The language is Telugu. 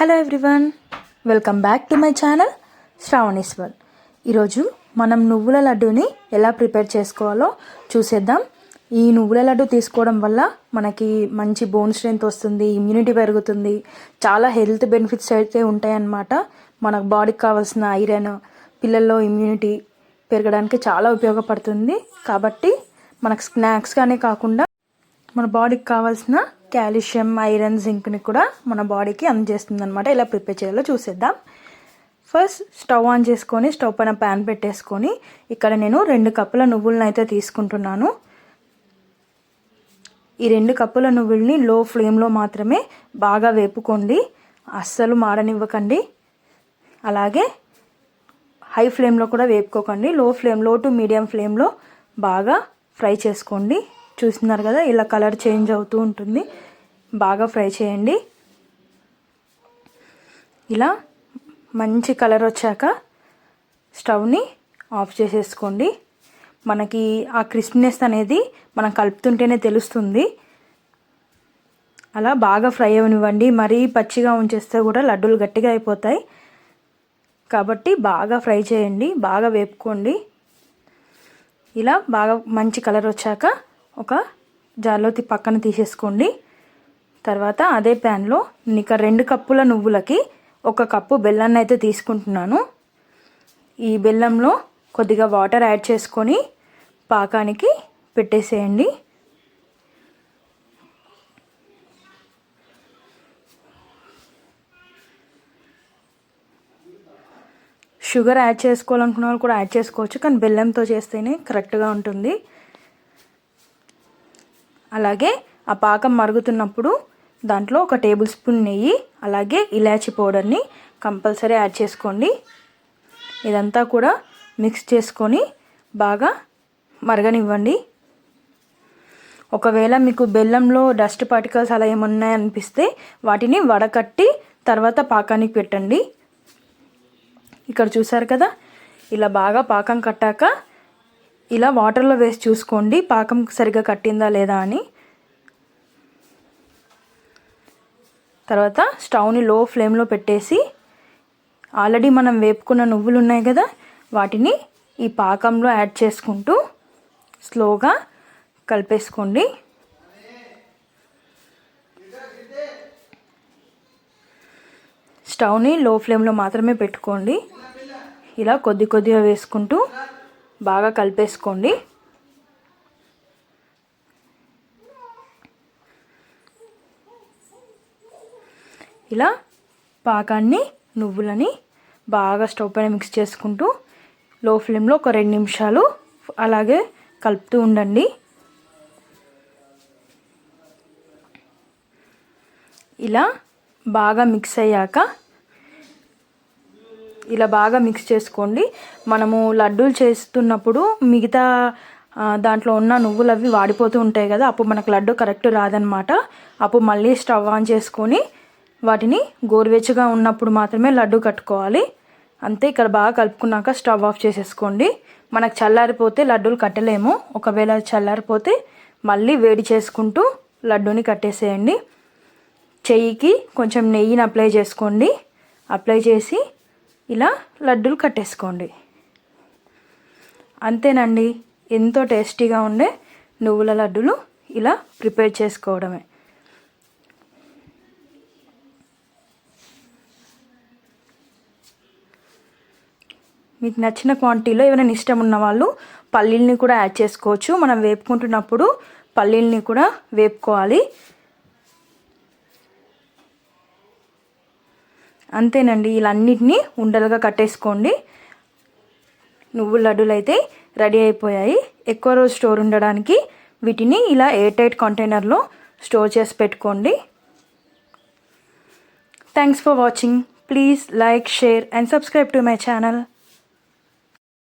Hello everyone welcome back to my channel Shravaniswar ఈరోజు మనం నువ్వుల లడ్డూని ఎలా ప్రిపేర్ చేసుకోవాలో చూసేద్దాం. ఈ నువ్వుల లడ్డు తీసుకోవడం వల్ల మనకి మంచి బోన్ స్ట్రెంత్ వస్తుంది ఇమ్యూనిటీ పెరుగుతుంది చాలా హెల్త్ బెనిఫిట్స్ అయితే ఉంటాయన్నమాట. మన బాడీకి కావాల్సిన ఐరన్ పిల్లల్లో ఇమ్యూనిటీ పెరగడానికి చాలా ఉపయోగపడుతుంది. కాబట్టి మనకు స్నాక్స్గానే కాకుండా మన బాడీకి కావాల్సిన కాల్షియం ఐరన్ జింక్ని కూడా మన బాడీకి అందజేస్తుంది అనమాట ఎలా ప్రిపేర్ చేయాలో చూసేద్దాం. ఫస్ట్ స్టవ్ ఆన్ చేసుకొని స్టవ్ పైన ప్యాన్ పెట్టేసుకొని ఇక్కడ నేను రెండు కప్పుల నువ్వులను అయితే తీసుకుంటున్నాను. ఈ రెండు కప్పుల నువ్వుల్ని లో ఫ్లేమ్లో మాత్రమే బాగా వేపుకోండి. అస్సలు మాడనివ్వకండి. అలాగే హై ఫ్లేమ్లో కూడా వేపుకోకండి. లో ఫ్లేమ్లో టు మీడియం ఫ్లేమ్లో బాగా ఫ్రై చేసుకోండి. చూస్తున్నారు కదా ఇలా కలర్ చేంజ్ అవుతూ ఉంటుంది. బాగా ఫ్రై చేయండి. ఇలా మంచి కలర్ వచ్చాక స్టవ్ని ఆఫ్ చేసేసుకోండి. మనకి ఆ క్రిస్ప్నెస్ అనేది మనం కలుపుతుంటేనే తెలుస్తుంది. అలా బాగా ఫ్రై అవనివ్వండి. మరీ పచ్చిగా ఉంచేస్తే కూడా లడ్డూలు గట్టిగా అయిపోతాయి. కాబట్టి బాగా ఫ్రై చేయండి. బాగా వేపుకోండి. ఇలా బాగా మంచి కలర్ వచ్చాక ఒక జార్లో పక్కన తీసేసుకోండి. తర్వాత అదే ప్యాన్లో ఇక రెండు కప్పుల నువ్వులకి ఒక కప్పు బెల్లాన్ని అయితే తీసుకుంటున్నాను. ఈ బెల్లంలో కొద్దిగా వాటర్ యాడ్ చేసుకొని పాకానికి పెట్టేసేయండి. షుగర్ యాడ్ చేసుకోవాలనుకున్న వాళ్ళు కూడా యాడ్ చేసుకోవచ్చు కానీ బెల్లంతో చేస్తేనే కరెక్ట్గా ఉంటుంది. అలాగే ఆ పాకం మరుగుతున్నప్పుడు దాంట్లో ఒక టేబుల్ స్పూన్ నెయ్యి అలాగే ఇలాచీ పౌడర్ని కంపల్సరీ యాడ్ చేసుకోండి. ఇదంతా కూడా మిక్స్ చేసుకొని బాగా మరగనివ్వండి. ఒకవేళ మీకు బెల్లంలో డస్ట్ పార్టికల్స్ అలా ఏమున్నాయనిపిస్తే వాటిని వడకట్టి తర్వాత పాకానికి పెట్టండి. ఇక్కడ చూసారు కదా? ఇలా బాగా పాకం కట్టాక ఇలా వాటర్లో వేసి చూసుకోండి. పాకం సరిగ్గా కట్టిందా లేదా అని. తర్వాత స్టవ్ని లో ఫ్లేమ్లో పెట్టేసి ఆల్రెడీ మనం వేపుకున్న నువ్వులు ఉన్నాయి కదా వాటిని ఈ పాకంలో యాడ్ చేసుకుంటూ స్లోగా కలిపేసుకోండి. స్టవ్ని లో ఫ్లేమ్లో మాత్రమే పెట్టుకోండి. ఇలా కొద్ది కొద్దిగా వేసుకుంటూ బాగా కలిపేసుకోండి. ఇలా పాకాన్ని నువ్వులని బాగా స్టవ్ పైన మిక్స్ చేసుకుంటూ లో ఫ్లేమ్లో ఒక రెండు నిమిషాలు అలాగే కలుపుతూ ఉండండి. ఇలా బాగా మిక్స్ అయ్యాక ఇలా బాగా మిక్స్ చేసుకోండి. మనము లడ్డూలు చేస్తున్నప్పుడు మిగతా దాంట్లో ఉన్న నువ్వులు అవి వాడిపోతూ ఉంటాయి కదా అప్పుడు మనకు లడ్డు కరెక్ట్ రాదనమాట అప్పుడు మళ్ళీ స్టవ్ ఆన్ చేసుకొని వాటిని గోరువెచ్చగా ఉన్నప్పుడు మాత్రమే లడ్డు కట్టుకోవాలి. అంతే ఇక్కడ బాగా కలుపుకున్నాక స్టవ్ ఆఫ్ చేసేసుకోండి. మనకు చల్లారిపోతే లడ్డూలు కట్టలేము. ఒకవేళ చల్లారిపోతే మళ్ళీ వేడి చేసుకుంటూ లడ్డూని కట్టేసేయండి. చెయ్యికి కొంచెం నెయ్యిని అప్లై చేసుకోండి. అప్లై చేసి ఇలా లడ్డూలు కట్టేసుకోండి. అంతేనండి ఎంతో టేస్టీగా ఉండే నువ్వుల లడ్డూలు ఇలా ప్రిపేర్ చేసుకోవడమే. మీకు నచ్చిన క్వాంటిటీలో ఏమైనా ఇష్టం ఉన్న వాళ్ళు పల్లీల్ని కూడా యాడ్ చేసుకోవచ్చు. మనం వేపుకుంటున్నప్పుడు పల్లీల్ని కూడా వేపుకోవాలి. అంతేనండి ఇలా అన్నిటినీ ఉండలుగా కట్టేసుకోండి. నువ్వుల లడ్డూలు అయితే రెడీ అయిపోయాయి. ఎక్కువ రోజు స్టోర్ ఉండడానికి వీటిని ఇలా ఎయిర్ టైట్ కంటైనర్లో స్టోర్ చేసి పెట్టుకోండి. Thanks for watching please like share and subscribe to my channel